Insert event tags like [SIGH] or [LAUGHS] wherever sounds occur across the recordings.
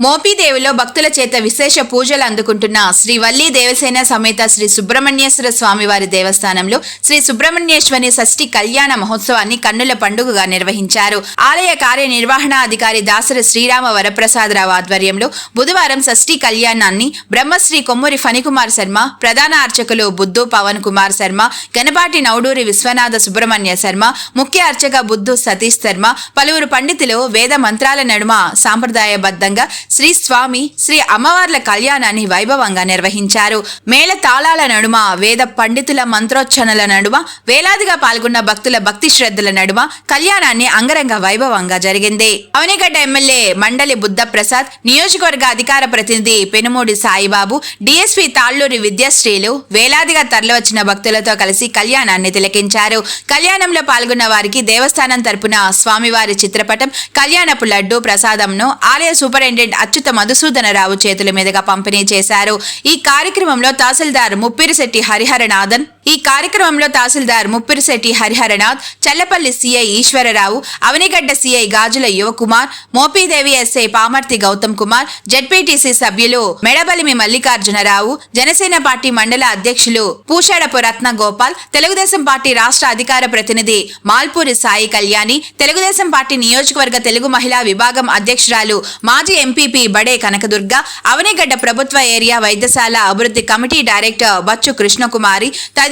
మోపిదేవిలో భక్తుల చేత విశేష పూజలు అందుకుంటున్న శ్రీ వల్లి దేవసేన సమేత శ్రీ సుబ్రహ్మణ్యేశ్వర స్వామివారి దేవస్థానంలో శ్రీ సుబ్రహ్మణ్యేశ్వరి షష్ఠి కళ్యాణ మహోత్సవాన్ని కన్నుల పండుగగా నిర్వహించారు. ఆలయ కార్యనిర్వహణాధికారి దాసరి శ్రీరామ వరప్రసాదరావు ఆధ్వర్యంలో బుధవారం షష్ఠి కళ్యాణాన్ని బ్రహ్మశ్రీ కొమ్మూరి ఫణికుమార్ శర్మ ప్రధాన అర్చకులు బుద్ధు పవన్ కుమార్ శర్మ గణపాటి నౌడూరి విశ్వనాథ సుబ్రహ్మణ్య శర్మ ముఖ్య అర్చక బుద్ధు సతీష్ శర్మ పలువురు పండితులు వేద మంత్రాల నడుమ సాంప్రదాయబద్ధంగా శ్రీ స్వామి శ్రీ అమ్మవార్ల కళ్యాణాన్ని వైభవంగా నిర్వహించారు. మేళ తాళాల నడుమ వేద పండితుల మంత్రోచ్చరణల నడుమ వేలాదిగా పాల్గొన్న భక్తుల భక్తి శ్రద్ధల నడుమ కళ్యాణాన్ని అంగరంగ వైభవంగా జరిగింది. అవనిగడ్డ ఎమ్మెల్యే మండలి బుద్ధ ప్రసాద్ నియోజకవర్గ అధికార ప్రతినిధి పెనుమూడి సాయిబాబు డిఎస్పీ తాళ్ళూరి విద్యాశ్రీలు వేలాదిగా తరలివచ్చిన భక్తులతో కలిసి కళ్యాణాన్ని తిలకించారు. కళ్యాణంలో పాల్గొన్న వారికి దేవస్థానం తరపున స్వామివారి చిత్రపటం కళ్యాణపు లడ్డు ప్రసాదంను ఆలయ సూపరింటెండెంట్ అచ్యుత మధుసూదనరావు చేతుల మీదుగా పంపిణీ చేశారు. ఈ కార్యక్రమంలో తహసీల్దార్ ముప్పిరిశెట్టి హరిహరనాథన్ ఈ కార్యక్రమంలో తహసీల్దార్ Muppirisetti Hariharanath Challapalli CI Eswararao Avanigadda CI Gajula Yuvakumar Mopidevi SI Pamarthi Gautam Kumar ZPTC సభ్యులు మెడబలిమి మల్లికార్జునరావు జనసేన పార్టీ మండల అధ్యక్షులు పూషాడపు రత్న గోపాల్ తెలుగుదేశం పార్టీ రాష్ట్ర అధికార ప్రతినిధి మాల్పూరి సాయి కళ్యాణి తెలుగుదేశం పార్టీ నియోజకవర్గ తెలుగు మహిళా విభాగం అధ్యక్షురాలు మాజీ ఎంపీపీ బడే కనకదుర్గ అవనిగడ్డ ప్రభుత్వ ఏరియా వైద్యశాల అభివృద్ధి కమిటీ డైరెక్టర్ బచ్చు కృష్ణకుమారి తదితరులు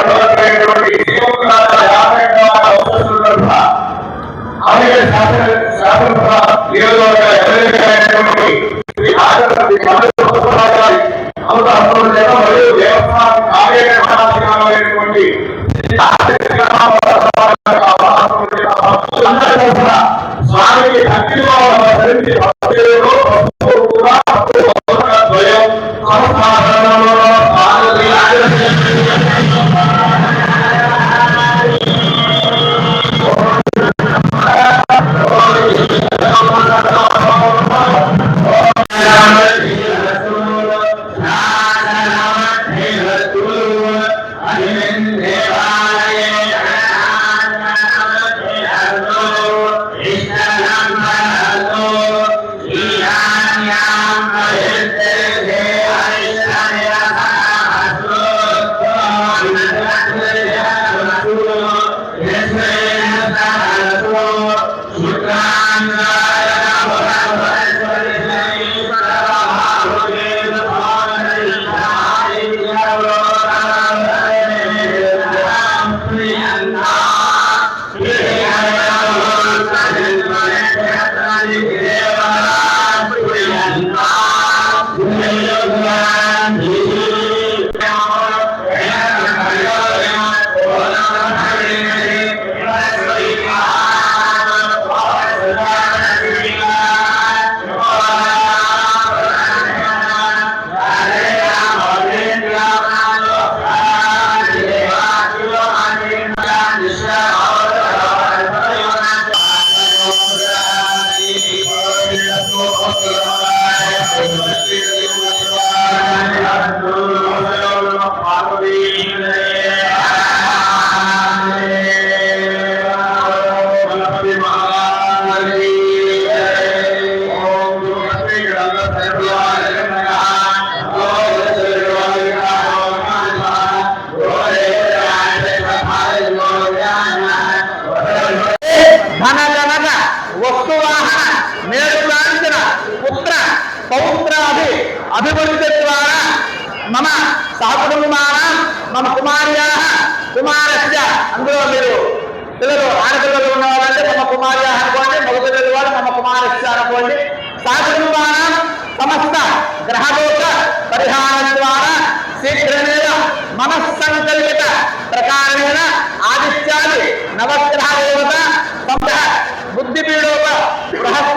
Yeah. [LAUGHS] మేఘాంజన పుత్ర పౌత్రాది అభివృద్ధి ద్వారా మమ సహకుటుంబాన మమ కుమార్యా కుమారస్య. అందులో మీరు పిల్లలు ఆడపిల్లలు ఉన్న వాళ్ళంటే మమ కుమార్యా అనుకోండి మగపిల్లలు వాళ్ళు మమ కుమారస్య అనుకోండి. సహకుటుంబాన సమస్త గ్రహదోష పరిహారం ద్వారా శీఘ్రమేణ మనస్సంకల్పిత ప్రకారమైన ఆదిత్యాది నవగ్రహ దేవత బుద్ధిపీడోప బృహస్పతి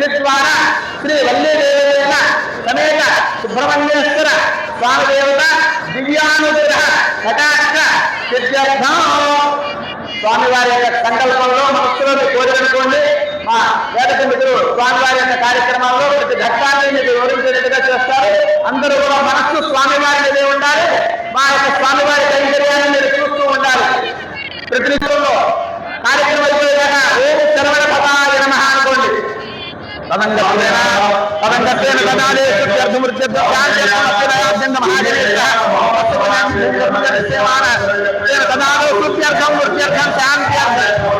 సిద్ధి ద్వారా శ్రీ వల్లీదేవేన సమేత సుబ్రహ్మణ్యేశ్వర స్వామి దేవత దివ్యానుగ్రహ కటాక్ష సిద్ధ్యర్థం. స్వామివారి యొక్క సంకల్పంలో మనస్సులోకి కోరికనుకోండి మా వేదక మిత్రులు స్వామివారి యొక్క కార్యక్రమాల్లో ప్రతి ఘట్టాన్ని మీకు వివరించేట్టుగా చేస్తారు. అందరూ కూడా మనస్సు స్వామివారి మీదే ఉండాలి. మా యొక్క స్వామివారి కైంకర్యాన్ని మీరు చూస్తూ ఉండాలి. ప్రతినిధుల్లో కార్యక్రమం तदङ्गत्वेन ददाले सुप्त्यर्थमृत्यर्थाद्यन्त महाजनेश्वरः तेन ददालो सुप्त्यर्थं मृत्यर्थं शान्त्यर्थं